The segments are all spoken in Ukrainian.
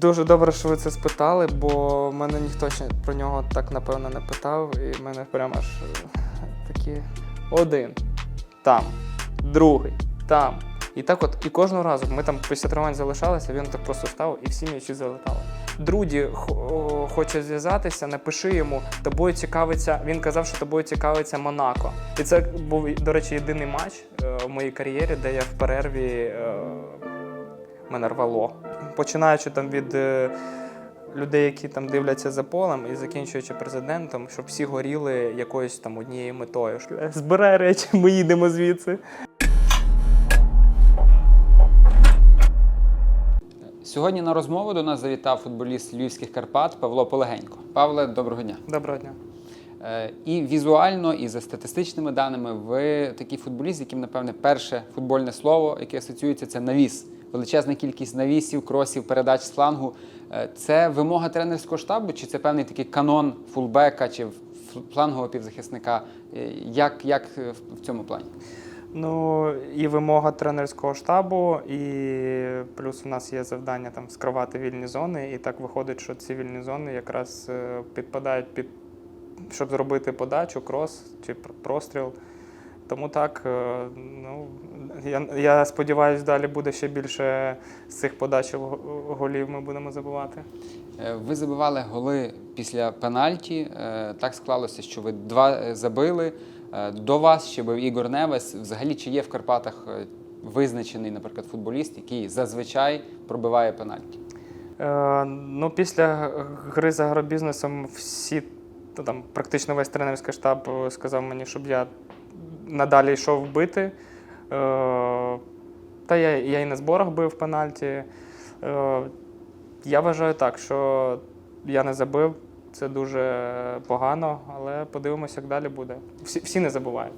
Дуже добре, що ви це спитали, бо мене ніхто ще про нього так напевно не питав, і в мене прямо аж е, такі один там, другий там. І так от, і кожного разу ми там після тренувань залишалися, він так просто став і всі м'ячі залетали. Друді хоче зв'язатися, напиши йому, тобою цікавиться. Він казав, що тобою цікавиться Монако. І це був, до речі, єдиний матч е, в моїй кар'єрі, де я в перерві е, мене рвало. Починаючи там від е, людей, які там дивляться за полем, і закінчуючи президентом, щоб всі горіли якоюсь там однією метою. Збирай речі, ми їдемо звідси. Сьогодні на розмову до нас завітав футболіст Львівських Карпат Павло Полегенько. Павле, доброго дня. Доброго дня. Е, І візуально, і за статистичними даними, ви такий футболіст, яким, напевне, перше футбольне слово, яке асоціюється, це навіс. Величезна кількість навісів, кросів, передач з флангу. Е, Це вимога тренерського штабу, чи це певний такий канон фулбека чи флангового півзахисника? Е, Як, як е, в- цьому плані? Ну і вимога тренерського штабу, і плюс у нас є завдання там скривати вільні зони. І так виходить, що ці вільні зони якраз підпадають під щоб зробити подачу, крос чи простріл. Тому так, е, ну я, я сподіваюся, далі буде ще більше з цих подач голів ми будемо забувати. Е, Ви забивали голи після пенальті. Е, Так склалося, що ви два забили. До вас ще був Ігор Невес. Взагалі, чи є в Карпатах визначений, наприклад, футболіст, який зазвичай пробиває пенальті? Е, ну, після гри за агробізнесом всі, там, практично весь тренерський штаб сказав мені, щоб я надалі йшов бити. Е, та я, я і на зборах бив пенальті. Е, я вважаю так, що я не забив. Це дуже погано, але подивимося, як далі буде. Всі, всі не забувають.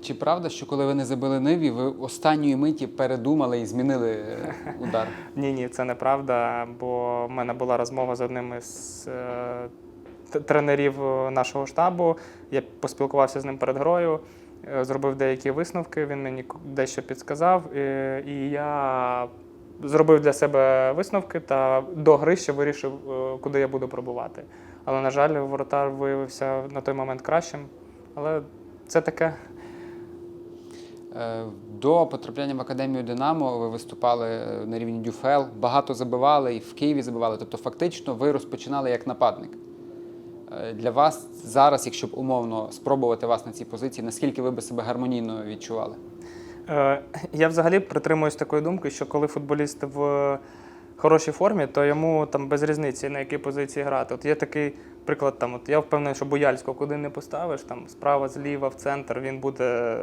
Чи правда, що коли ви не забили ниві, ви останньої миті передумали і змінили е, удар? Ні, ні, це неправда, бо в мене була розмова з одним із е, тренерів нашого штабу. Я поспілкувався з ним перед грою, зробив деякі висновки, він мені дещо підсказав, е, і я зробив для себе висновки та до гри ще вирішив, е, куди я буду пробувати. Але, на жаль, воротар виявився на той момент кращим. Але це таке. Е, До потрапляння в академію Динамо ви виступали е, на рівні Дюфел, багато забивали і в Києві забивали. Тобто, фактично, ви розпочинали як нападник. Е, Для вас зараз, якщо б умовно спробувати вас на цій позиції, наскільки ви би себе гармонійно відчували? Е, Я взагалі притримуюсь такої думки, що коли футболіст в хорошій формі, то йому там без різниці на якій позиції грати. От є такий приклад, там, от я впевнений, що Бояльського куди не поставиш, там справа, зліва, в центр, він буде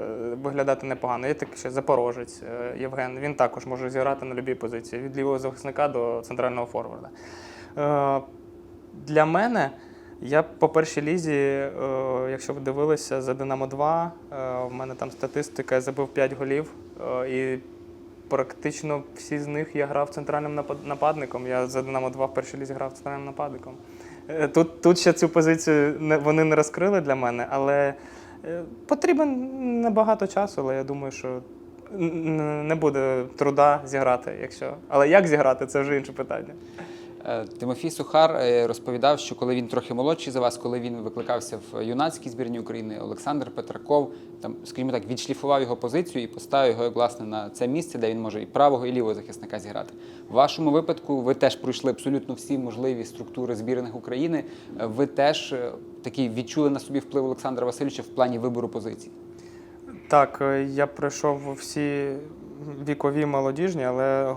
виглядати непогано. Є такий ще Запорожець е, Євген, він також може зіграти на будь-якій позиції, від лівого захисника до центрального форварда. Для мене. Я по першій лізі, е, якщо ви дивилися за Динамо 2, е, в мене там статистика, я забив 5 голів. е, і практично всі з них я грав центральним нападником. Я за Динамо 2 в першій лізі грав центральним нападником. Тут, тут ще цю позицію вони не розкрили для мене, але потрібен небагато часу, але я думаю, що не буде труда зіграти, якщо. Але як зіграти, це вже інше питання. Е, Тимофій Сухар е, розповідав, що коли він трохи молодший за вас, коли він викликався в юнацькій збірні України, Олександр Петраков там, скажімо так, відшліфував його позицію і поставив його власне на це місце, де він може і правого, і лівого захисника зіграти. В вашому випадку ви теж пройшли абсолютно всі можливі структури збірних України. Е, Ви теж такий відчули на собі вплив Олександра Васильовича в плані вибору позицій. Так, я пройшов всі вікові молодіжні, але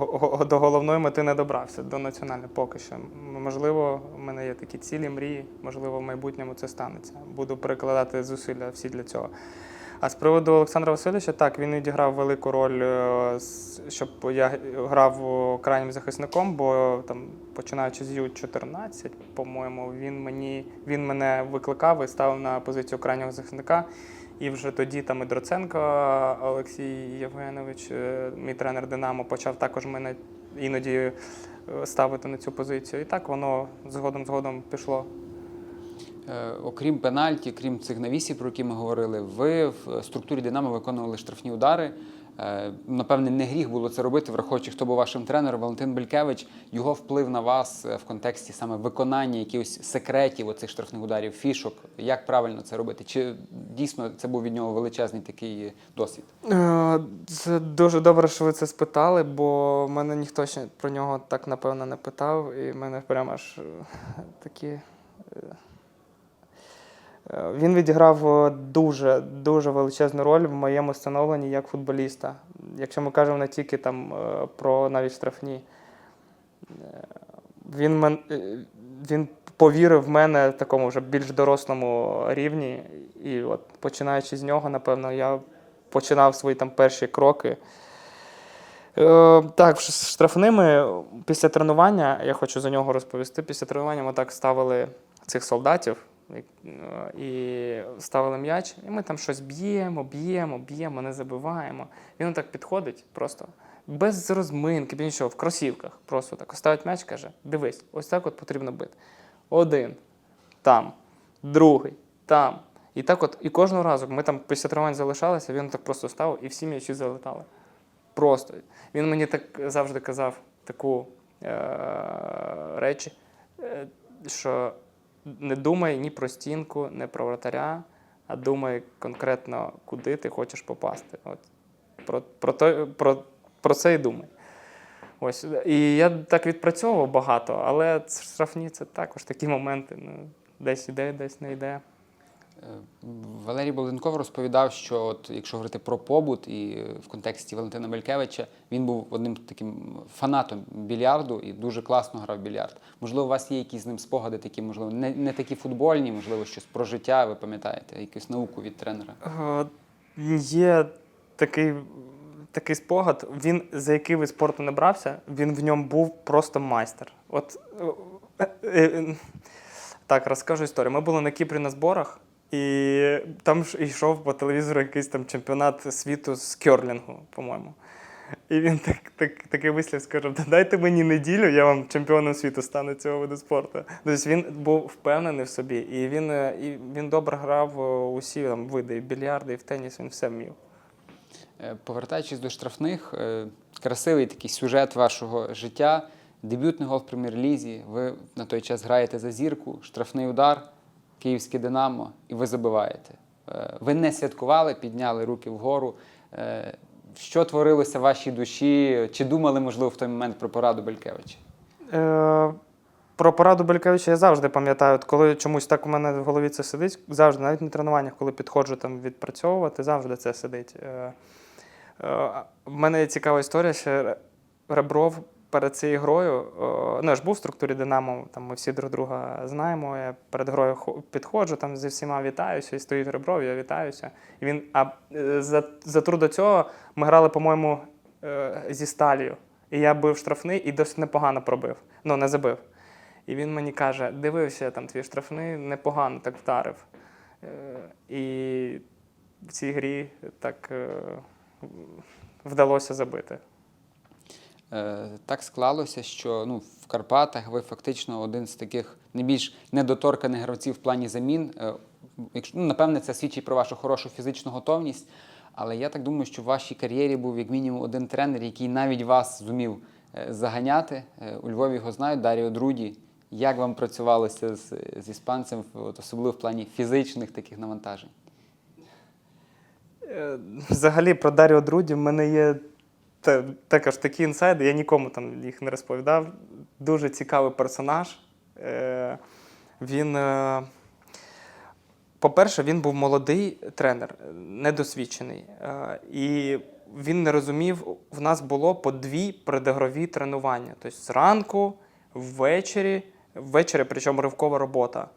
до головної мети не добрався, до національної поки що. Можливо, в мене є такі цілі, мрії, можливо, в майбутньому це станеться. Буду перекладати зусилля всі для цього. А з приводу Олександра Васильовича, так, він відіграв велику роль, е, щоб я грав крайнім захисником, бо там, починаючи з Ю-14, по-моєму, він, мені, він мене викликав і ставив на позицію крайнього захисника. І вже тоді там і Дроценко Олексій Євгенович, е, мій тренер Динамо, почав також мене іноді е, ставити на цю позицію. І так воно згодом згодом пішло. Е, Окрім пенальті, крім цих навісів, про які ми говорили, ви в структурі Динамо виконували штрафні удари. Е, Напевне, не гріх було це робити, враховуючи, хто був вашим тренером, Валентин Белькевич. Його вплив на вас е, в контексті саме виконання якихось секретів оцих штрафних ударів, фішок. Як правильно це робити? Чи дійсно це був від нього величезний такий досвід? Е, Це дуже добре, що ви це спитали, бо мене ніхто ще про нього так напевно не питав, і в мене прямо аж такі. Е, Він відіграв е, дуже дуже величезну роль в моєму становленні як футболіста. Якщо ми кажемо не тільки там е, про навіть штрафні. Він, мен, він повірив в мене в такому вже більш дорослому рівні. І от починаючи з нього, напевно, я починав свої там перші кроки. Е, так, з штрафними після тренування, я хочу за нього розповісти. Після тренування ми так ставили цих солдатів і ставили м'яч, і ми там щось б'ємо, б'ємо, б'ємо, не забиваємо. Він так підходить просто без розминки, без нічого, в кросівках. Просто так ставить м'яч, каже: дивись, ось так от потрібно бити. Один, там, другий, там. І так от, і кожного разу ми там після тренувань залишалися, він так просто став і всі м'ячі залетали. Просто. Він мені так завжди казав таку е- речі, е, що не думай ні про стінку, ні про вратаря, а думай конкретно, куди ти хочеш попасти. От. Про, про, то, про, про це і думай. Ось. І я так відпрацьовував багато, але штрафні це також такі моменти. Ну, десь іде, десь не йде. Е, Валерій Болденков розповідав, що от, якщо говорити про побут і е, в контексті Валентина Белькевича, він був одним таким фанатом більярду і дуже класно грав більярд. Можливо, у вас є якісь з ним спогади, такі, можливо, не, не такі футбольні, можливо, щось про життя, ви пам'ятаєте, якусь науку від тренера. Е, Є такий, такий спогад. Він за який вид спорту не брався, він в ньому був просто майстер. От так, розкажу історію. Ми були на Кіпрі на зборах, і там ж йшов по телевізору якийсь там чемпіонат світу з кьорлінгу, по-моєму. І він так, так, такий вислів сказав: дайте мені неділю, я вам чемпіоном світу стану цього виду спорту. Тобто він був впевнений в собі, і він, е, і він добре грав е, усі там, види, і більярди, і в теніс, він все вмів. Е, Повертаючись до штрафних, красивий такий сюжет вашого життя. Дебютний гол в прем'єр-лізі. Ви на той час граєте за зірку, штрафний удар, київське Динамо, і ви забиваєте. Е, Ви не святкували, підняли руки вгору. Е, Що творилося в вашій душі? Чи думали, можливо, в той момент про пораду Белькевича? Е, про пораду Белькевича я завжди пам'ятаю, от коли чомусь так у мене в голові це сидить, завжди, навіть на тренуваннях, коли підходжу там відпрацьовувати, завжди це сидить. Е, е, в мене є цікава історія, ще Ребров перед цією грою, ну я ж був в структурі Динамо, там ми всі друг друга знаємо. Я перед грою підходжу, там зі всіма вітаюся, і стоїть Ребров, я вітаюся. І він, а е, за, за тур до цього ми грали, по-моєму, е, зі сталію. І я бив штрафний і досить непогано пробив. Ну, не забив. І він мені каже: дивився там твій штрафний, непогано так вдарив. Е, І в цій грі так вдалося забити. Е, Так склалося, що ну, в Карпатах ви фактично один з таких найбільш недоторканих гравців в плані замін. Е, Якщо, ну, напевне, це свідчить про вашу хорошу фізичну готовність. Але я так думаю, що в вашій кар'єрі був як мінімум один тренер, який навіть вас зумів е, заганяти. У Львові його знають, Даріо Друді. Як вам працювалося з, з іспанцем, от, особливо в плані фізичних таких навантажень? Взагалі про Даріо Друді в мене є та- також такі інсайди, я нікому там їх не розповідав. Дуже цікавий персонаж. Е, Він, е, по-перше, він був молодий тренер, недосвідчений. Е, І він не розумів, в нас було по дві предігрові тренування. Тобто зранку, ввечері, ввечері, причому ривкова робота.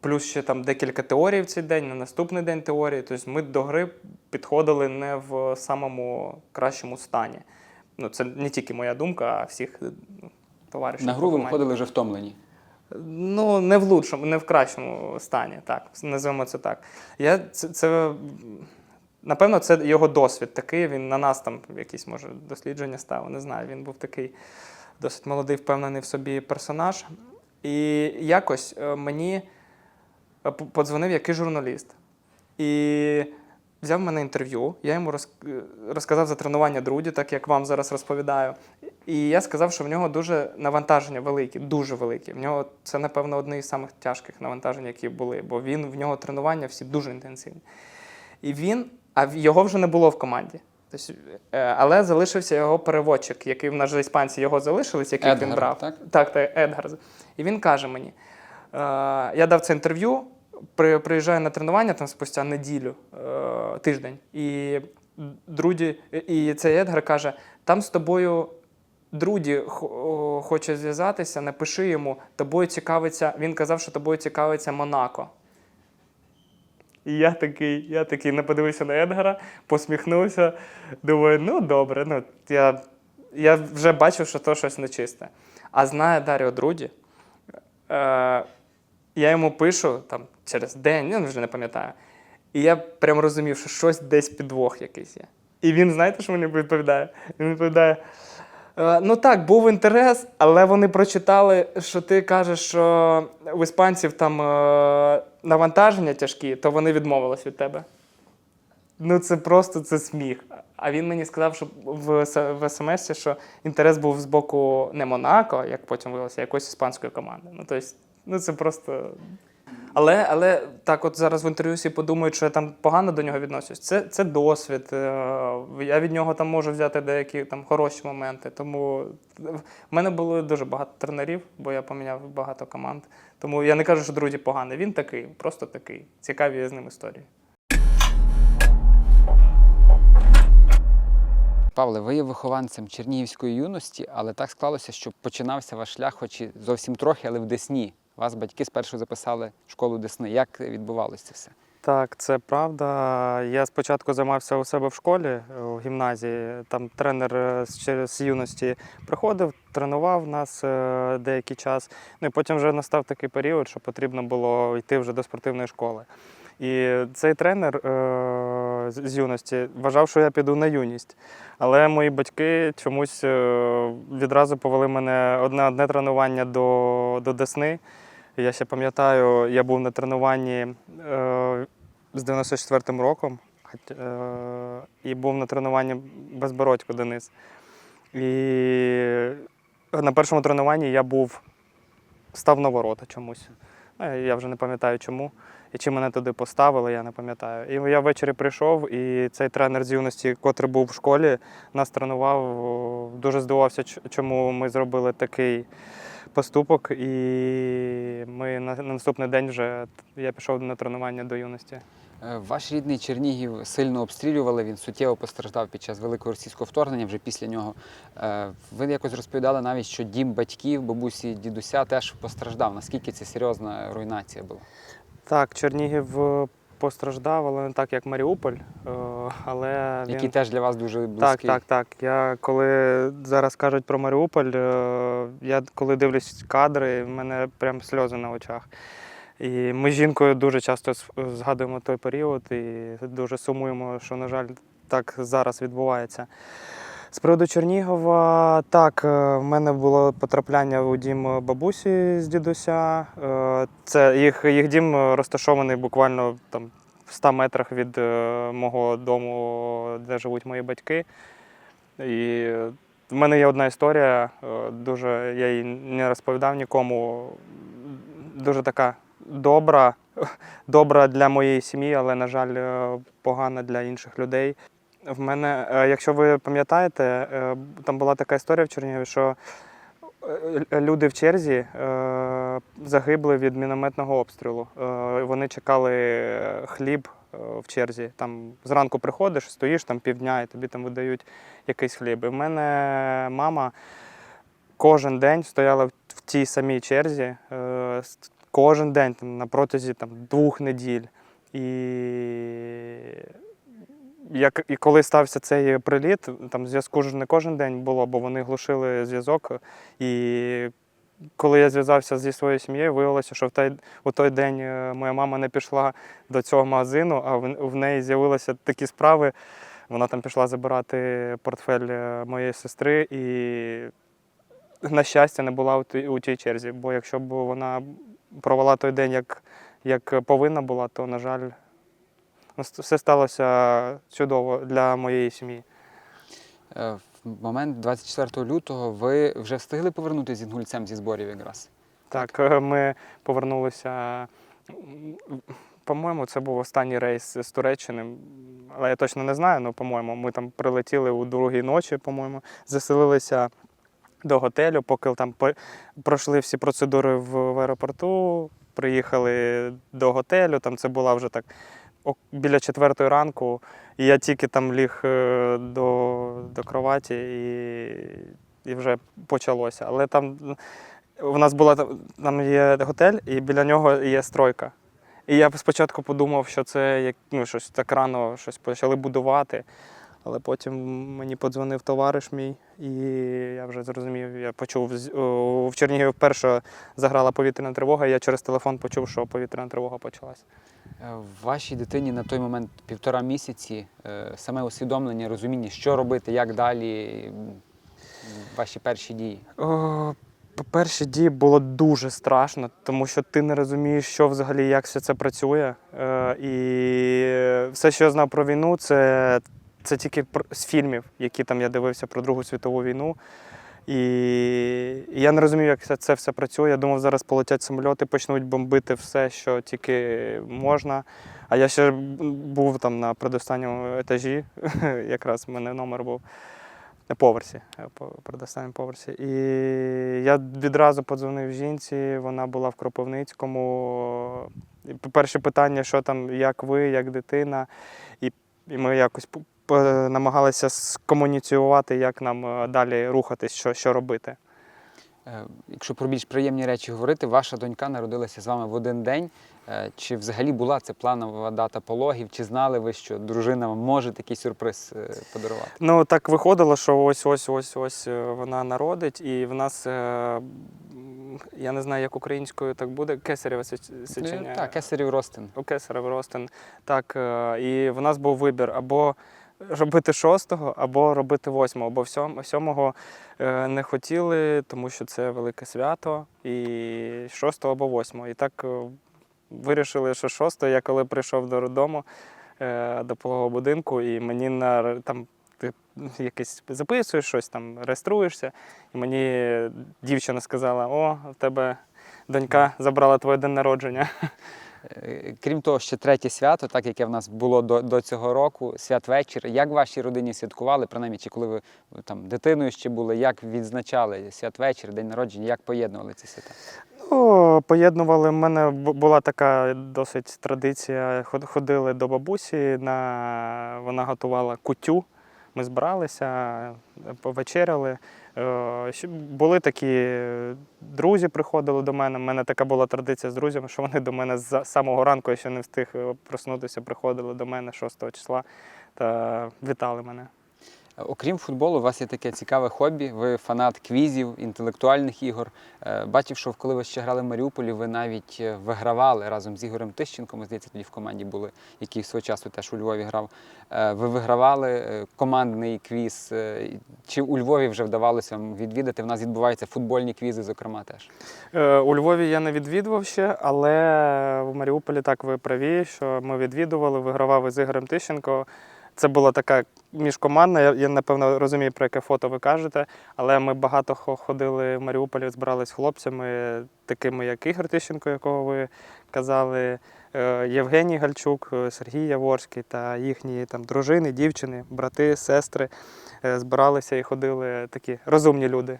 Плюс ще там декілька теорій в цей день, на наступний день теорії. Тобто ми до гри підходили не в самому кращому стані. Ну, це не тільки моя думка, а всіх ну, товаришів. На гру ви виходили вже втомлені. Ну, не в лучшому, не в кращому стані, так, називаємо це так. Я, це, це, напевно, це його досвід такий. Він на нас там якісь, може, дослідження ставив, не знаю. Він був такий досить молодий, впевнений в собі персонаж. І якось е, мені е, подзвонив який журналіст. І взяв мене інтерв'ю, я йому е, розказав за тренування Друді, так як вам зараз розповідаю. І я сказав, що в нього дуже навантаження великі, дуже великі. В нього це, напевно, одне із самих тяжких навантажень, які були, бо він в нього тренування всі дуже інтенсивні. І він, а його вже не було в команді. Тобто, е, але залишився його переводчик, який в нас же іспанці його залишились, яких він брав. так? Так, так, Едгар. І він каже мені: е, я дав це інтерв'ю, приїжджаю на тренування там спустя неділю, е, тиждень. І Друді, і цей Едгар каже: там з тобою. Друді хоче зв'язатися, напиши йому, тобою цікавиться. Він казав, що тобою цікавиться Монако. І я такий, я такий не подивився на Едгара, посміхнувся. Думаю, ну добре, ну я, я вже бачив, що то щось нечисте. А знає Даріо Друді, е, я йому пишу там через день, я вже не пам'ятаю. І я прям розумів, що щось десь підвох якийсь є. І він, знаєте, що мені відповідає? Він відповідає. «Е, Ну так, був інтерес, але вони прочитали, що ти кажеш, що у іспанців там е, навантаження тяжкі, то вони відмовились від тебе. Ну, це просто це сміх. А він мені сказав, що в, в смс, що інтерес був з боку не Монако, як потім виявилося, а якоїсь іспанської команди. Ну, тобто, ну це просто. Але, але так, от зараз в інтерв'ю всі подумають, що я там погано до нього відношусь. Це, це досвід. е, Я від нього там можу взяти деякі там хороші моменти. Тому в мене було дуже багато тренерів, бо я поміняв багато команд. Тому я не кажу, що друзі поганий. Він такий, просто такий. Цікаві з ним історії. Павле, ви є вихованцем Чернігівської юності, але так склалося, що починався ваш шлях, хоч і зовсім трохи, але в Десні. Вас батьки спершу записали в школу Десни. Як відбувалося це все? Так, це правда. Я спочатку займався у себе в школі, в гімназії. Там тренер е, з юності приходив, тренував нас е, деякий час. Ну і потім вже настав такий період, що потрібно було йти вже до спортивної школи. І цей тренер е, з юності вважав, що я піду на юність. Але мої батьки чомусь е, відразу повели мене одне одне тренування до, до Десни. Я ще пам'ятаю, я був на тренуванні е, з 94-м роком і був на тренуванні Безбородько Денис. І на першому тренуванні я був став на ворота чомусь. Я вже не пам'ятаю чому. І чи мене туди поставили, я не пам'ятаю. І я ввечері прийшов, і цей тренер з юності, котрий був в школі, нас тренував. Дуже здивувався, чому ми зробили такий поступок. І ми на на наступний день вже я пішов на тренування до юності. Е, Ваш рідний Чернігів сильно обстрілювали, він суттєво постраждав під час великого російського вторгнення, вже після нього. Е, Ви якось розповідали навіть, що дім батьків, бабусі, дідуся теж постраждав. Наскільки це серйозна руйнація була? Так, Чернігів е, постраждав, але не так, як Маріуполь. е, Але він... Який теж для вас дуже Так, близький. так, так. Я коли зараз кажуть про Маріуполь, е, я коли дивлюсь кадри, в мене прям сльози на очах. І ми з жінкою дуже часто згадуємо той період і дуже сумуємо, що, на жаль, так зараз відбувається. З приводу Чернігова, так, е, в мене було потрапляння у дім бабусі з дідуся. Е, Це їх, їх дім розташований буквально там в 100 метрах від е, мого дому, де живуть мої батьки. І в мене є одна історія, дуже я її не розповідав нікому. Дуже така добра, добра для моєї сім'ї, але, на жаль, погана для інших людей. В мене, е, якщо ви пам'ятаєте, е, там була така історія в Чернігові, що е, люди в черзі загибли від мінометного обстрілу. Вони чекали хліб в черзі. Там зранку приходиш, стоїш там півдня і тобі там видають якийсь хліб. І в мене мама кожен день стояла в тій самій черзі, кожен день там, на протязі там, двох неділь. І, як, і коли стався цей приліт, там зв'язку ж не кожен день було, бо вони глушили зв'язок. І коли я зв'язався зі своєю сім'єю, виявилося, що в той, у той день е, моя мама не пішла до цього магазину, а в, в неї з'явилися такі справи. Вона там пішла забирати портфель е, моєї сестри і, на щастя, не була у тій, черзі. Бо якщо б вона провела той день, як, як повинна була, то, на жаль, Все сталося чудово для моєї сім'ї. Е, В момент 24 лютого ви вже встигли повернутися з інгульцем зі зборів якраз. Так, е, ми повернулися. По-моєму, це був останній рейс з Туреччини, але я точно не знаю. Ну, по-моєму, ми там прилетіли у другій ночі, по-моєму, заселилися до готелю, поки там пройшли всі процедури в, аеропорту, приїхали до готелю. Там це була вже так біля четвертої ранку, і я тільки там ліг е, до, до кроваті і, і вже почалося. Але там у нас була там є готель, і біля нього є стройка. І я спочатку подумав, що це як ну, щось так рано щось почали будувати. Але потім мені подзвонив товариш мій, і я вже зрозумів, я почув в Чернігові вперше заграла повітряна тривога, і я через телефон почув, що повітряна тривога почалась. Е, Вашій дитині на той момент півтора місяці е, саме усвідомлення, розуміння, що робити, як далі, ваші перші дії. О, перші дії було дуже страшно, тому що ти не розумієш, що взагалі, як все це працює. Е, і все, що я знав про війну, це, це тільки з фільмів, які там я дивився про Другу світову війну. І я не розумів, як це, все працює. Я думав, зараз полетять самольоти, почнуть бомбити все, що тільки можна. А я ще був там на предостанньому етажі, якраз в мене номер був на поверсі, е, по передостанньому поверсі. І я відразу подзвонив жінці, вона була в Кропивницькому. Перше питання, що там, як ви, як дитина. І, і ми якось намагалися скомуніціювати, як нам е, далі рухатись, що, що робити. Е, Якщо про більш приємні речі говорити, ваша донька народилася з вами в один день. Е, Чи взагалі була це планова дата пологів? Чи знали ви, що дружина вам може такий сюрприз е, подарувати? Ну, так виходило, що ось ось ось ось е, вона народить, і в нас, е, я не знаю, як українською так буде, сечення. Е, Так, кесарів ростин. у Кесарев Ростин. Так, е, і в нас був вибір або робити шостого, або робити восьмого, бо сьомого е, не хотіли, тому що це велике свято, і шостого або восьмого. І так е, вирішили, що шостого. Я коли прийшов до роддому, е, до пологового будинку, і мені на там. Ти якесь записуєш щось там, реєструєшся, і мені дівчина сказала: О, в тебе донька забрала твоє день народження. Е, Крім того, ще третє свято, так яке в нас було до, до цього року, святвечір. Як вашій родині святкували, принаймні, чи коли ви там дитиною ще були, як відзначали святвечір, день народження, як поєднували ці свята? Ну, поєднували. У мене була така досить традиція. Ходили до бабусі, на... вона готувала кутю. Ми збиралися, повечеряли. Е, Були такі друзі, приходили до мене. У мене така була традиція з друзями, що вони до мене з самого ранку, я ще не встиг е, проснутися, приходили до мене 6 числа та вітали мене. Окрім футболу, у вас є таке цікаве хобі. Ви фанат квізів, інтелектуальних ігор. Е, Бачив, що коли ви ще грали в Маріуполі, ви навіть е, вигравали разом з Ігорем Тищенком. Здається, тоді в команді були, який свого часу теж у Львові грав. Е, Ви вигравали командний квіз. Чи у Львові вже вдавалося відвідати? В нас відбуваються футбольні квізи, зокрема, теж. У Львові я не відвідував ще, але в Маріуполі так ви праві, що ми відвідували, вигравав із Ігорем Тищенко. Це була така міжкомандна, я, напевно розумію, про яке фото ви кажете, але ми багато ходили в Маріуполі, збирались з хлопцями, такими як Ігор Тищенко, якого ви казали, е, Євгеній Гальчук, е, Сергій Яворський та їхні там дружини, дівчини, брати, сестри. Е, Збиралися і ходили такі розумні люди.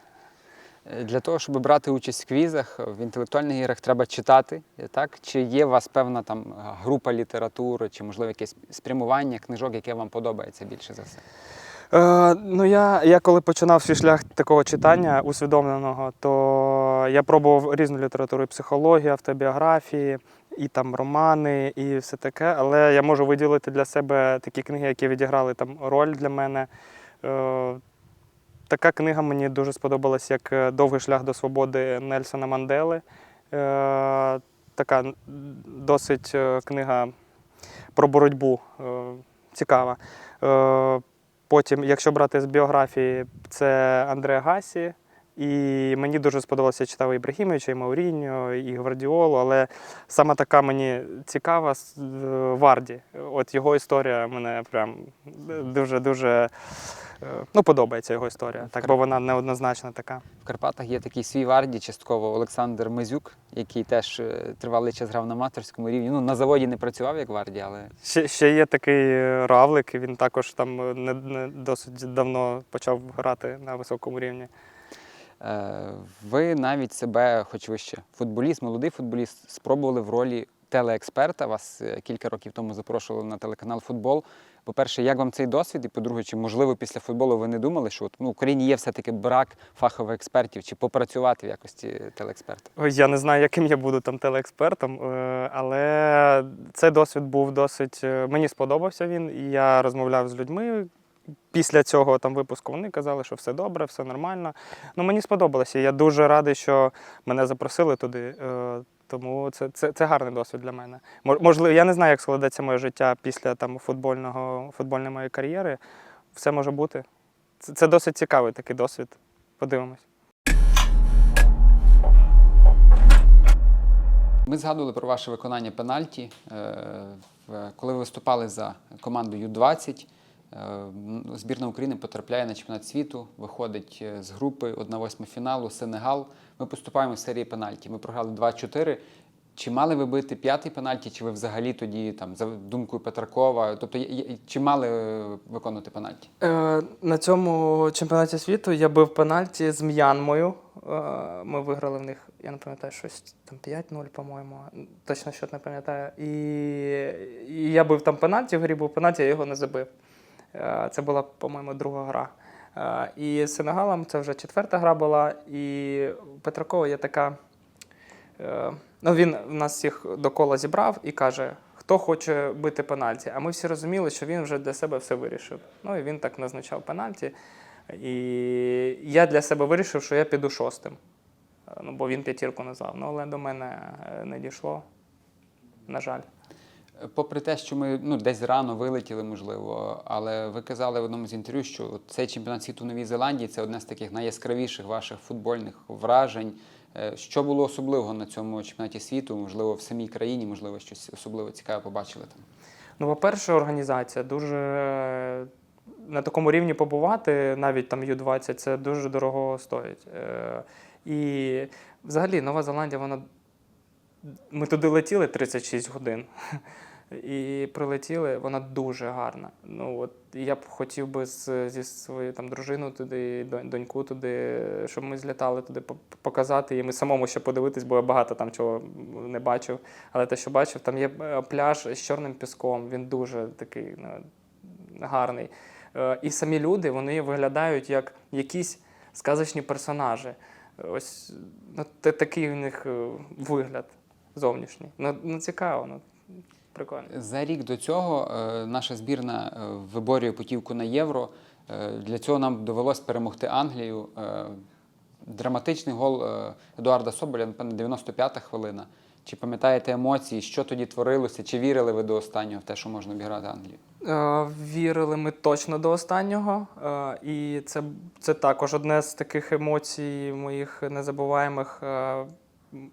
Е, Для того, щоб брати участь в квізах, в інтелектуальних іграх треба читати. е, Так? Чи є у вас певна там група літератури, чи можливо якесь спрямування книжок, яке вам подобається більше за все? Е, ну, я, я коли починав свій шлях такого читання усвідомленого, то я пробував різну літературу, і психологію, автобіографії, і там романи, і все таке. Але я можу виділити для себе такі книги, які відіграли там роль для мене. Е, така книга мені дуже сподобалась, як е, Довгий шлях до свободи Нельсона Мандели. Е, така досить е, книга про боротьбу. Цікава. Потім, якщо брати з біографії, це Андреа Гасі, І мені дуже сподобалося, читав Ібрагімовича, і Мауріньо, і Гвардіолу, але саме така мені цікава е, Варді. От його історія мене прям дуже-дуже ну, подобається його історія, так, бо вона неоднозначна така. В Карпатах є такий свій варді, частково Олександр Мизюк, який теж е, тривалий час грав на аматорському рівні. Ну, на заводі не працював як варді, але Ще, ще є такий е, Равлик, він також там е, не, не досить давно почав грати на високому рівні. Е, Ви навіть себе, хоч ви ще футболіст, молодий футболіст, спробували в ролі телеексперта. Вас е, кілька років тому запрошували на телеканал Футбол. По-перше, як вам цей досвід? І по-друге, чи можливо після футболу ви не думали, що от, ну, в Україні є все-таки брак фахових експертів, чи попрацювати в якості телеексперта? Я не знаю, яким я буду там телеекспертом, е, але цей досвід був досить. Мені сподобався він, і я розмовляв з людьми. Після цього там випуску вони казали, що все добре, все нормально. Ну мені сподобалося. Я дуже радий, що мене запросили туди. е, Тому це, це, це гарний досвід для мене. Можливо, я не знаю, як складеться моє життя після там футбольного футбольної моєї кар'єри. Все може бути. Це, це досить цікавий такий досвід. Подивимось. Ми згадували про ваше виконання пенальті. Е, Коли ви виступали за команду Ю-20, е, м, збірна України потрапляє на чемпіонат світу, виходить е, з групи 1-8 фіналу Сенегал. Ми поступаємо в серії пенальті. Ми програли 2-4. Чи мали ви бити п'ятий пенальті, чи ви взагалі тоді, там, за думкою Петракова, тобто чи мали е, виконувати пенальті? Е, на цьому чемпіонаті світу я бив пенальті з М'янмою. Е, ми виграли в них, я не пам'ятаю, щось там 5-0, по-моєму. Точно що не пам'ятаю. І, і я бив там пенальті, в грі був пенальті, я його не забив. Е, це була, по-моєму, друга гра. Е, і з Сенегалом це вже четверта гра була. І у Петракова є така. Е, Ну, він нас всіх до кола зібрав і каже, хто хоче бити пенальті. А ми всі розуміли, що він вже для себе все вирішив. Ну і він так назначав пенальті. І я для себе вирішив, що я піду шостим. Ну, бо він п'ятірку назвав. Ну, але до мене не дійшло. На жаль. Попри те, що ми ну, десь рано вилетіли, можливо, але ви казали в одному з інтерв'ю, що цей чемпіонат світу Новій Зеландії це одне з таких найяскравіших ваших футбольних вражень. Е, Що було особливого на цьому чемпіонаті світу? Можливо, в самій країні, можливо, щось особливо цікаве побачили там. Ну, по-перше, організація дуже е, на такому рівні побувати, навіть там Ю-20, це дуже дорого стоїть. Е, І взагалі Нова Зеландія, вона. Ми туди летіли 36 годин. І прилетіли, вона дуже гарна. Ну от я б хотів би з, зі своєю там дружиною туди, доньку туди, щоб ми злітали туди, показати їм і самому ще подивитись, бо я багато там чого не бачив. Але те, що бачив, там є е, пляж з чорним піском. Він дуже такий ну, гарний. Е, І самі люди вони виглядають як якісь сказочні персонажі. Ось ну, такий у них е, вигляд зовнішній. Ну, ну цікаво, ну прикольно. За рік до цього е, наша збірна е, виборює путівку на євро. Е, Для цього нам довелось перемогти Англію. Драматичний гол Едуарда Соболя, напевно, 95-та хвилина. Чи пам'ятаєте емоції, що тоді творилося? Чи вірили ви до останнього в те, що можна обіграти Англію? Вірили ми точно до останнього. І це, це також одне з таких емоцій моїх незабуваємих.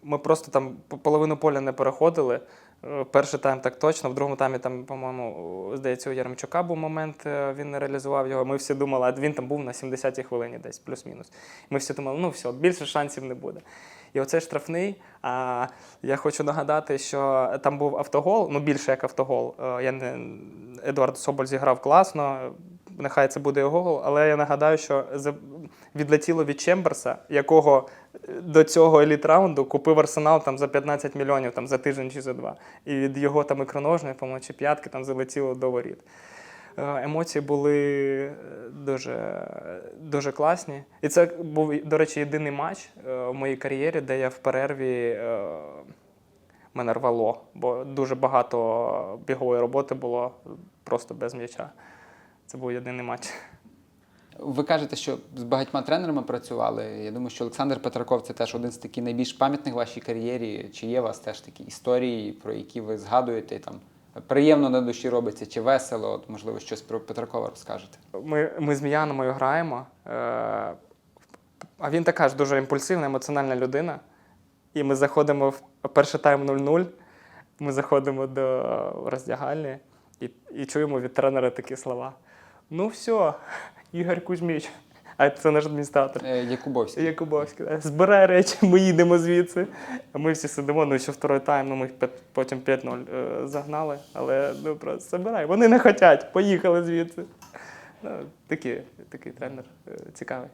Ми просто там половину поля не переходили. Е, Перший тайм так точно, в другому таймі там, по-моєму, здається, у Яремчука був момент, е, він не реалізував його. Ми всі думали, а він там був на 70-й хвилині десь, плюс-мінус. Ми всі думали, ну все, більше шансів не буде. І оцей штрафний. А я хочу нагадати, що там був автогол, ну більше як автогол. Е, Я не Едуард Соболь зіграв класно. Нехай це буде його гол, але я нагадаю, що відлетіло від Чемберса, якого до цього еліт-раунду купив Арсенал там за 15 мільйонів там, за тиждень чи за два. І від його там ікроножної, по-моєму, чи п'ятки там залетіло до воріт. Е, Емоції були е, дуже, дуже класні. І це був, до речі, єдиний матч е, в моїй кар'єрі, де я в перерві мене рвало, бо дуже багато бігової роботи було просто без м'яча. Це був єдиний матч. Ви кажете, що з багатьма тренерами працювали. Я думаю, що Олександр Петраков це теж один з таких найбільш пам'ятних в вашій кар'єрі. Чи є у вас теж такі історії, про які ви згадуєте там приємно на душі робиться, чи весело? От, можливо, щось про Петракова розкажете. Ми, ми з М'яномою граємо. Е, А він така ж дуже імпульсивна, емоціональна людина. І ми заходимо в перший тайм 0-0. Ми заходимо до роздягальні і, і чуємо від тренера такі слова: Ну все, Ігор Кузьміч, а це наш адміністратор. Е, Якубовський. Якубовський, да. збирай речі, ми їдемо звідси. Ми всі сидимо, ну ще второй тайм, ну ми їх потім 5-0 е, загнали, але ну просто забирай. Вони не хочуть, поїхали звідси. Ну, такий, такий тренер е, цікавий.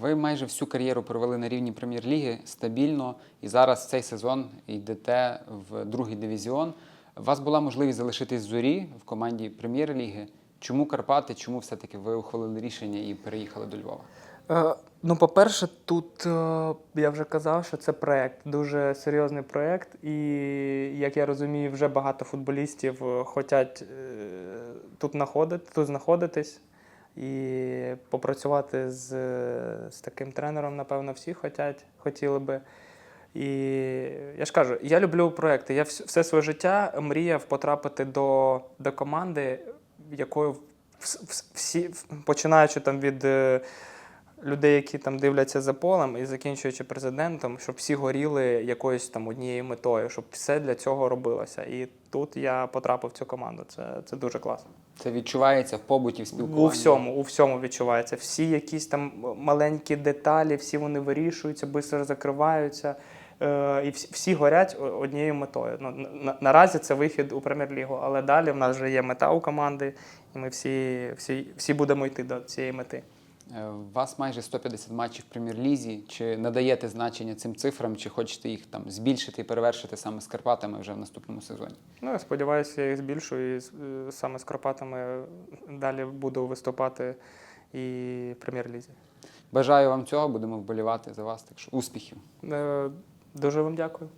Ви майже всю кар'єру провели на рівні прем'єр-ліги стабільно, і зараз цей сезон йдете в другий дивізіон. У вас була можливість залишитись в зорі в команді прем'єр-ліги. Чому Карпати? Чому все-таки ви ухвалили рішення і переїхали до Львова? Е, ну, по-перше, тут е, я вже казав, що це проєкт, дуже серйозний проєкт. І, як я розумію, вже багато футболістів е, хочуть е, тут, знаходити, тут знаходитись. І попрацювати з, з таким тренером, напевно, всі хотять, хотіли би. І я ж кажу, я люблю проекти. Я все своє життя мріяв потрапити до, до команди, якою вс- вс- всі, починаючи там від е, людей, які там дивляться за полем, і закінчуючи президентом, щоб всі горіли якоюсь там однією метою, щоб все для цього робилося. І тут я потрапив в цю команду. Це, це дуже класно. Це відчувається в побуті, в спілкуванні? У всьому, у всьому відчувається. Всі якісь там маленькі деталі, всі вони вирішуються, швидко закриваються. Е, і всі, горять однією метою. Ну, на- на, наразі це вихід у прем'єр-лігу, але далі в нас вже є мета у команди, і ми всі, всі, всі будемо йти до цієї мети. Е, У вас майже 150 матчів в прем'єр-лізі. Чи надаєте значення цим цифрам, чи хочете їх там збільшити і перевершити саме з Карпатами вже в наступному сезоні? Ну, я сподіваюся, я їх збільшую і е, саме з Карпатами далі буду виступати і в прем'єр-лізі. Бажаю вам цього, будемо вболівати за вас. Так що успіхів! Е, Дуже вам дякую.